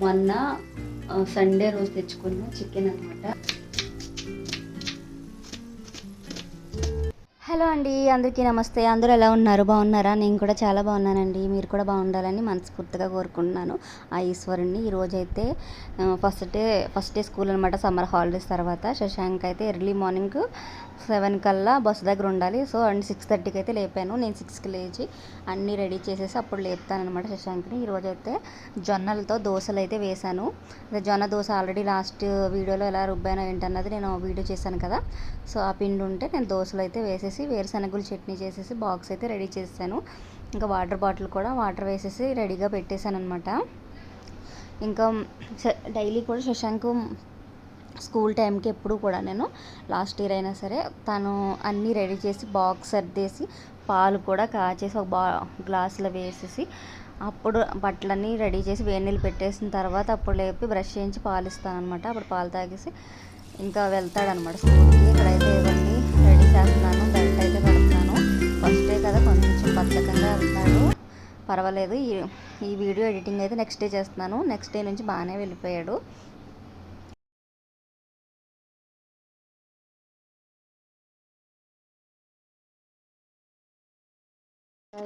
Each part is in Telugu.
మొన్న సండే రోజు తెచ్చుకున్న చికెన్ అనమాట హలో అండి అందరికీ నమస్తే. అందరూ ఎలా ఉన్నారు? బాగున్నారా? నేను కూడా చాలా బాగున్నానండి. మీరు కూడా బాగుండాలని మనస్ఫూర్తిగా కోరుకుంటున్నాను. ఆ ఈశ్వరుణ్ణి ఈరోజైతే first day first day school అనమాట సమ్మర్ హాలిడేస్ తర్వాత. శశాంక్ అయితే ఎర్లీ మార్నింగ్ సెవెన్ కల్లా బస్సు దగ్గర ఉండాలి. సో అండ్ సిక్స్ థర్టీకి అయితే లేపాను. నేను సిక్స్కి లేచి అన్నీ రెడీ చేసేసి అప్పుడు లేపుతాను అనమాట శశాంక్ని. ఈరోజైతే జొన్నలతో దోశలు అయితే వేశాను జొన్న దోశ ఆల్రెడీ లాస్ట్ వీడియోలో ఎలా రుబ్బానో ఏంటన్నది నేను వీడియో చేశాను కదా. సో ఆ పిండి ఉంటే నేను దోశలు అయితే వేసేసి వేరుశనగలు చట్నీ చేసేసి బాక్స్ అయితే రెడీ చేశాను. ఇంకా వాటర్ బాటిల్ కూడా వాటర్ వేసేసి రెడీగా పెట్టేశాను అనమాట ఇంకా డైలీ కూడా శశాంక్ స్కూల్ టైంకి ఎప్పుడు కూడా నేను లాస్ట్ ఇయర్ అయినా సరే తను అన్నీ రెడీ చేసి బాక్స్ సర్దేసి పాలు కూడా కాచేసి ఒక బా గ్లాసులో వేసేసి అప్పుడు బట్టలన్నీ రెడీ చేసి వేడి నీళ్ళు పెట్టేసిన తర్వాత అప్పుడు లేపి బ్రష్ చేయించి పాలు ఇస్తాను అనమాట అప్పుడు పాలు తాగేసి ఇంకా వెళ్తాడనమాట స్కూల్కి. ఇక్కడైతే ఇవన్నీ రెడీ చేస్తున్నాను. కదా కొంచెం బద్ధకంగా వెళ్తాడు పర్వాలేదు ఈ ఈ వీడియో ఎడిటింగ్ అయితే నెక్స్ట్ డే చేస్తున్నాను. నెక్స్ట్ డే నుంచి బాగానే వెళ్ళిపోయాడు.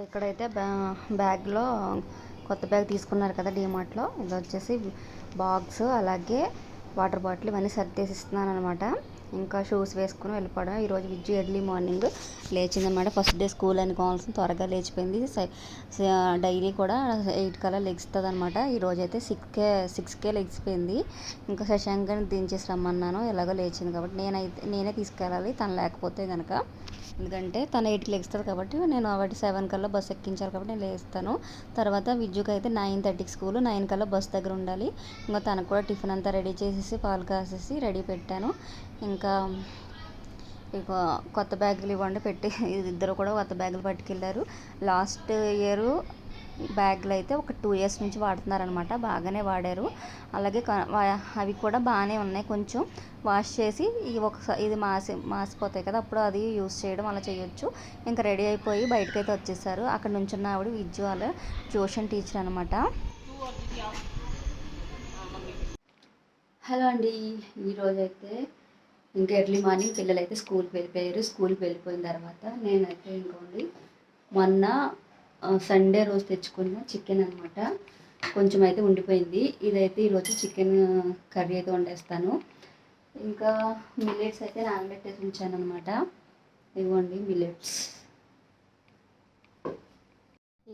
ఇక్కడైతే బ్యా బ్యాగ్లో కొత్త బ్యాగ్ తీసుకున్నారు కదా డీమార్ట్లో. ఇది వచ్చేసి బాక్స్ అలాగే వాటర్ బాటిల్ ఇవన్నీ సర్దేసిస్తున్నాను అనమాట ఇంకా షూస్ వేసుకుని వెళ్ళిపోవడం. ఈరోజు విజ్జు ఎర్లీ మార్నింగ్ లేచిందనమాట ఫస్ట్ డే స్కూల్ అని కావాల్సిన త్వరగా లేచిపోయింది. డైలీ కూడా ఎయిట్ కల్లా లెగ్స్తుంది అనమాట ఈరోజు అయితే సిక్స్కే సిక్స్కే లెగిసిపోయింది. ఇంకా శశాంకని దించేసి రమ్మన్నాను. ఎలాగో లేచింది కాబట్టి నేనైతే నేనే తీసుకెళ్ళాలి. తను లేకపోతే కనుక ఎందుకంటే తను ఎయిట్కి లెగుస్తుంది కాబట్టి నేను వాటి సెవెన్ కల్లా బస్ ఎక్కించాలి కాబట్టి నేను లేస్తాను. తర్వాత విద్యుకి అయితే నైన్ థర్టీకి స్కూల్ నైన్ కల్లా బస్ దగ్గర ఉండాలి. ఇంకా తనకు కూడా టిఫిన్ అంతా రెడీ చేసేసి పాలు కాసేసి రెడీ పెట్టాను. ఇంకా ఇక కొత్త బ్యాగులు ఇవ్వండి పెట్టి ఇద్దరు కూడా కొత్త బ్యాగులు పట్టుకెళ్ళారు. లాస్ట్ ఇయర్ బ్యాగ్లు అయితే ఒక టూ ఇయర్స్ నుంచి వాడుతున్నారనమాట. బాగానే వాడారు. అలాగే అవి కూడా బాగానే ఉన్నాయి. కొంచెం వాష్ చేసి ఇవి ఒకసారి ఇది మాసి మాసిపోతాయి కదా అప్పుడు అది యూస్ చేయడం అలా చేయొచ్చు. ఇంకా రెడీ అయిపోయి బయటకు అయితే వచ్చేసారు. అక్కడ నుంచున్న ఆవిడ విద్యు వాళ్ళ ట్యూషన్ టీచర్ అనమాట. హలో అండి. ఈరోజు అయితే ఇంకా ఎర్లీ మార్నింగ్ పిల్లలు అయితే స్కూల్కి వెళ్ళిపోయారు. స్కూల్కి వెళ్ళిపోయిన తర్వాత నేనైతే ఇంకోండి మొన్న సండే రోజు తెచ్చుకున్న చికెన్ అనమాట కొంచెం అయితే ఉండిపోయింది. ఇదైతే ఈరోజు చికెన్ కర్రీ అయితే వండేస్తాను. ఇంకా మిల్లెట్స్ అయితే నానబెట్టేసి ఉంచాను అనమాట ఇవ్వండి మిల్లెట్స్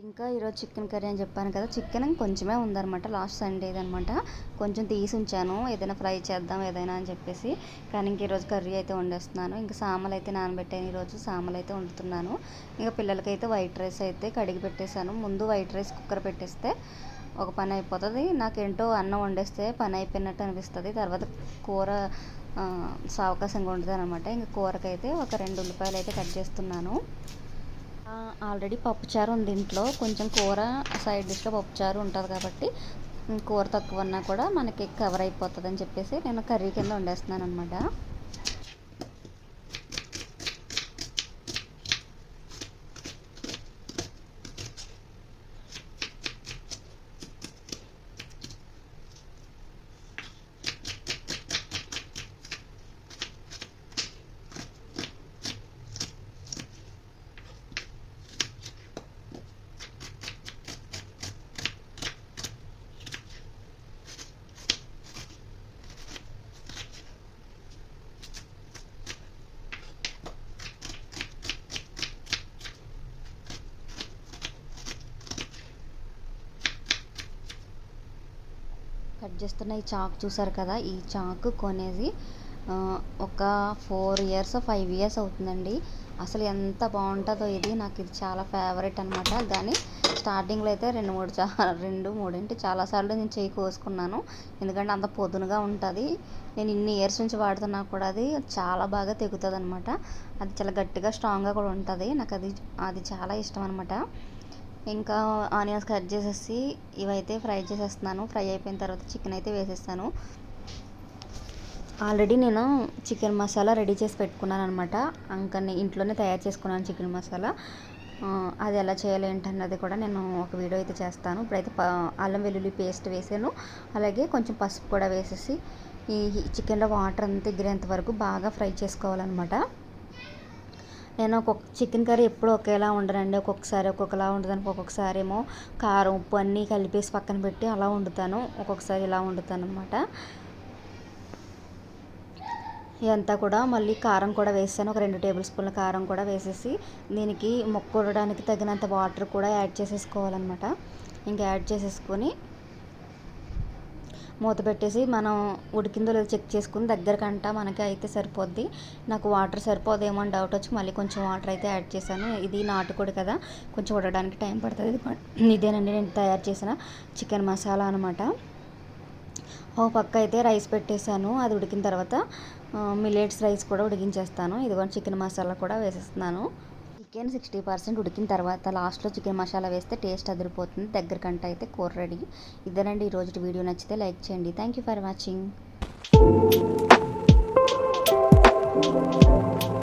ఇంకా ఈరోజు చికెన్ కర్రీ అని చెప్పాను కదా చికెన్ కొంచెమే ఉందన్నమాట లాస్ట్ సండేది అనమాట కొంచెం తీసి ఉంచాను ఏదైనా ఫ్రై చేద్దాం ఏదైనా అని చెప్పేసి. కానీ ఇంక ఈరోజు కర్రీ అయితే వండేస్తున్నాను. ఇంకా సామలు అయితే నానబెట్టాను ఈరోజు సామలు అయితే వండుతున్నాను. ఇంకా పిల్లలకైతే వైట్ రైస్ అయితే కడిగి పెట్టేశాను. ముందు వైట్ రైస్ కుక్కర్ పెట్టేస్తే ఒక పని అయిపోతుంది. నాకేంటో అన్నం వండేస్తే పని అయిపోయినట్టు అనిపిస్తుంది. తర్వాత కూర సావకాశంగా ఉంటుంది అనమాట ఇంకా కూరకైతే ఒక రెండు ఉల్లిపాయలు అయితే కట్ చేస్తున్నాను. ఆల్రెడీ పప్పుచారు ఉంది ఇంట్లో. కొంచెం కూర సైడ్ డిష్గా పప్పుచారు ఉంటుంది కాబట్టి కూర తక్కువ ఉన్నా కూడా మనకి కవర్ అయిపోతుంది అని చెప్పేసి నేను కర్రీ కింద వండేస్తున్నాను అనమాట కట్ చేస్తున్న ఈ చాకు చూసారు కదా? ఈ చాకు కొనేది ఒక ఫోర్ ఇయర్స్ ఫైవ్ ఇయర్స్ అవుతుందండి. అసలు ఎంత బాగుంటుందో ఇది. నాకు ఇది చాలా ఫేవరెట్ అనమాట కానీ స్టార్టింగ్లో అయితే రెండు మూడు చా రెండు మూడింటి? చాలాసార్లు నేను చేయి కోసుకున్నాను. ఎందుకంటే అంత పొదునుగా ఉంటుంది. నేను ఇన్ని ఇయర్స్ నుంచి వాడుతున్నా కూడా అది చాలా బాగా తెగుతుంది అనమాట అది చాలా గట్టిగా స్ట్రాంగ్గా కూడా ఉంటుంది. నాకు అది అది చాలా ఇష్టం అనమాట ఇంకా ఆనియన్స్ కట్ చేసేసి ఇవైతే ఫ్రై చేసేస్తున్నాను. ఫ్రై అయిపోయిన తర్వాత చికెన్ అయితే వేసేస్తాను. ఆల్రెడీ నేను చికెన్ మసాలా రెడీ చేసి పెట్టుకున్నాను అనమాట అంకని ఇంట్లోనే తయారు చేసుకున్నాను చికెన్ మసాలా. అది ఎలా చేయాలి ఏంటన్నది కూడా నేను ఒక వీడియో అయితే చేస్తాను. ఇప్పుడైతే అల్లం వెల్లుల్లి పేస్ట్ వేసాను. అలాగే కొంచెం పసుపు కూడా వేసేసి ఈ చికెన్లో వాటర్ అంతా ఎగిరేంత వరకు బాగా ఫ్రై చేసుకోవాలన్నమాట. నేను ఒక్కొక్క చికెన్ కర్రీ ఎప్పుడు ఒకేలా ఉండనండి ఒక్కొక్కసారి ఒక్కొక్కలా వండుతాను. ఒక్కొక్కసారి ఏమో కారం ఉప్పు అన్నీ కలిపేసి పక్కన పెట్టి అలా వండుతాను. ఒక్కొక్కసారి ఇలా వండుతాను అనమాట ఇదంతా కూడా మళ్ళీ కారం కూడా వేసాను ఒక రెండు టేబుల్ స్పూన్ల కారం కూడా వేసేసి దీనికి మొక్క తగినంత వాటర్ కూడా యాడ్ చేసేసుకోవాలన్నమాట. ఇంకా యాడ్ చేసేసుకొని మూత పెట్టేసి మనం ఉడికిందో లేదో చెక్ చేసుకుని దగ్గరకంట మనకి అయితే సరిపోద్ది. నాకు వాటర్ సరిపోదేమో అని డౌట్ వచ్చి మళ్ళీ కొంచెం వాటర్ అయితే యాడ్ చేశాను. ఇది నాటుకోడి కదా కొంచెం ఉడడానికి టైం పడుతుంది. ఇదేనండి నేను తయారు చేసిన చికెన్ మసాలా అనమాట ఓ పక్క అయితే రైస్ పెట్టేశాను. అది ఉడికిన తర్వాత మిల్లెట్స్ రైస్ కూడా ఉడికించేస్తాను. ఇదిగో చికెన్ మసాలా కూడా వేసేస్తున్నాను. చికెన్ సిక్స్టీ పర్సెంట్ ఉడికిన తర్వాత లాస్ట్లో చికెన్ మసాలా వేస్తే టేస్ట్ అదిరిపోతుంది. దగ్గరకంటే అయితే కూర రెడీ. ఇద్దరండి ఈరోజు వీడియో నచ్చితే లైక్ చేయండి. Thank you for watching.